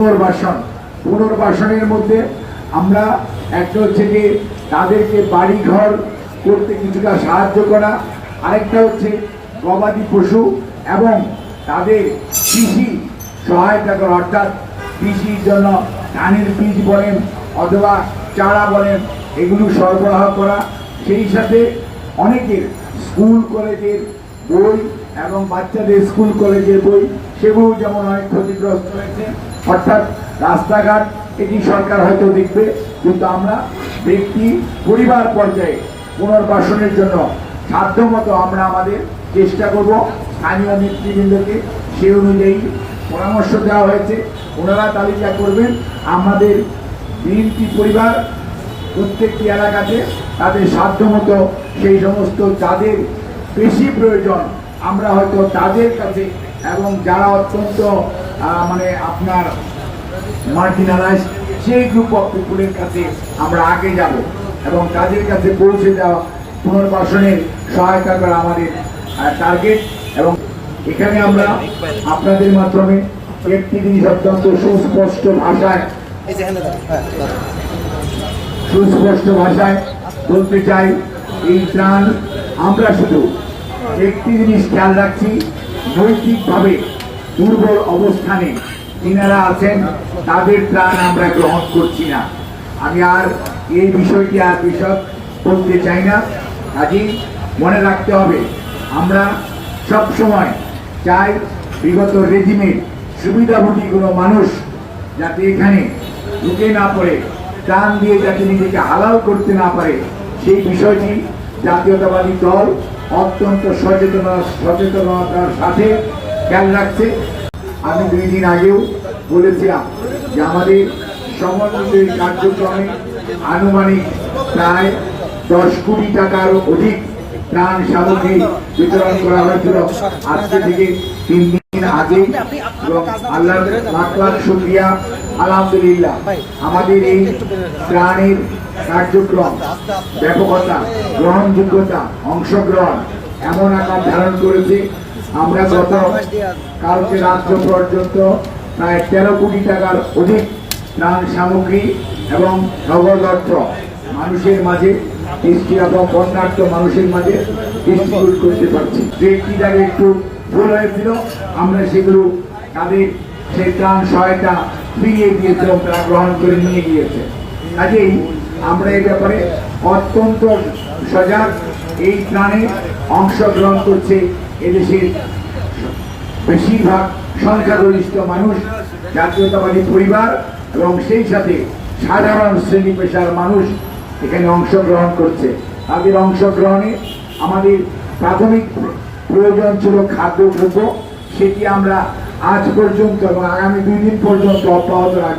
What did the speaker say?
পুনর্বাসন। পুনর্বাসনের মধ্যে আমরা একটা হচ্ছে যে তাদেরকে বাড়ি ঘর করতে কিছুটা সাহায্য করা, আরেকটা হচ্ছে গবাদি পশু এবং তাদের কৃষি সহায়তা করা, অর্থাৎ কৃষির জন্য ধানের বীজ বলেন অথবা চারা বলেন, এগুলো সরবরাহ করা। সেই সাথে অনেকের স্কুল, কলেজের বই এবং বাচ্চাদের স্কুল, কলেজের বই সেগুলো যেমন অনেক ক্ষতিগ্রস্ত হয়েছে। অর্থাৎ রাস্তাঘাট, এটি সরকার হয়তো দেখবে, কিন্তু আমরা ব্যক্তি, পরিবার পর্যায়ে পুনর্বাসনের জন্য সাধ্যমতো আমরা আমাদের চেষ্টা করব, স্থানীয় নেতৃবৃন্দকে সে অনুযায়ী পরামর্শ দেওয়া হয়েছে। ওনারা তালিকা করবেন, আমাদের বিএনপি পরিবার প্রত্যেকটি এলাকাতে তাদের সাধ্যমতো সেই সমস্ত যাদের বেশি প্রয়োজন, আমরা হয়তো তাদের কাছে এবং যারা অত্যন্ত মানে আপনার মার্জিনালাইজ সেই গ্রুপ অফ পিপুলের কাছে আমরা আগে যাব এবং তাদের কাছে পৌঁছে দেওয়া পুনর্বাসনের সহায়তা করা আমাদের টার্গেট এবং এখানে আমরা আপনাদের মাধ্যমে একটি জিনিস অত্যন্ত সুস্পষ্ট ভাষায়। সুস্পষ্ট ভাষায় বলতে চাই, এই ত্রাণ আমরা শুধু একটি জিনিস খেয়াল রাখছি, নৈতিকভাবে দুর্বল অবস্থানে যিনারা আছেন, তাদের প্রাণ আমরা গ্রহণ করছি না। আমি আর এই বিষয়টি আর বিশদ বলতে চাই না। কাজেই মনে রাখতে হবে, আমরা সব সময় চাই বিগত রেজিমের সুবিধাভোগীগুলো মানুষ যাতে এখানে ঢুকে না পড়ে, প্রাণ দিয়ে যাতে নিজেকে হালাল করতে না পারে, সেই বিষয়টি জাতীয়তাবাদী দল অত্যন্ত সচেতনতা সচেতনতার সাথে খেয়াল রাখছে। আমি দুই দিন আগেও বলেছিলাম যে আমাদের সমন্বয়ের কার্যক্রমে আনুমানিক প্রায় দশ কোটি টাকার অধিক ত্রাণ সামগ্রী বিতরণ করা হয়েছিল। আজকে থেকে তিন আগে এবং আল্লাহ লাখ লাখ শুক্রিয়া আলহামদুলিল্লাহ। আমাদের এই ত্রাণের কার্যক্রম ব্যাপকতা গ্রহণযোগ্যতা অংশগ্রহণ এমন আকার ধারণ করেছে। আমরা গত কালকে রাত্র পর্যন্ত প্রায় তেরো কোটি টাকার অধিক ত্রাণ সামগ্রী এবং নগদ অর্থ মানুষের মাঝে দৃষ্টি এবং বন্যার্থ মানুষের মাঝে ডিস্ট্রিবিউট করতে পারছি। যে একটি জায়গায় একটু ভুল হয়েছিল, আমরা সেগুলো তাদের সেই ত্রাণ সহায়তা ফিরিয়ে দিয়েছে তারা গ্রহণ করে নিয়ে গিয়েছে। কাজেই আমরা এই ব্যাপারে অত্যন্ত সজাগ, এই ত্রাণে অংশগ্রহণ করছে এদেশের বেশিরভাগ সংখ্যাগরিষ্ঠ মানুষ, জাতীয়তাবাদী পরিবার এবং সেই সাথে সাধারণ শ্রেণি পেশার মানুষ এখানে অংশগ্রহণ করছে। তাদের অংশগ্রহণে আমাদের প্রাথমিক প্রয়োজন ছিল খাদ্যদ্রব্য সেটি আমরা আজ পর্যন্ত এবং আগামী দুই দিন পর্যন্ত অব্যাহত রাখব।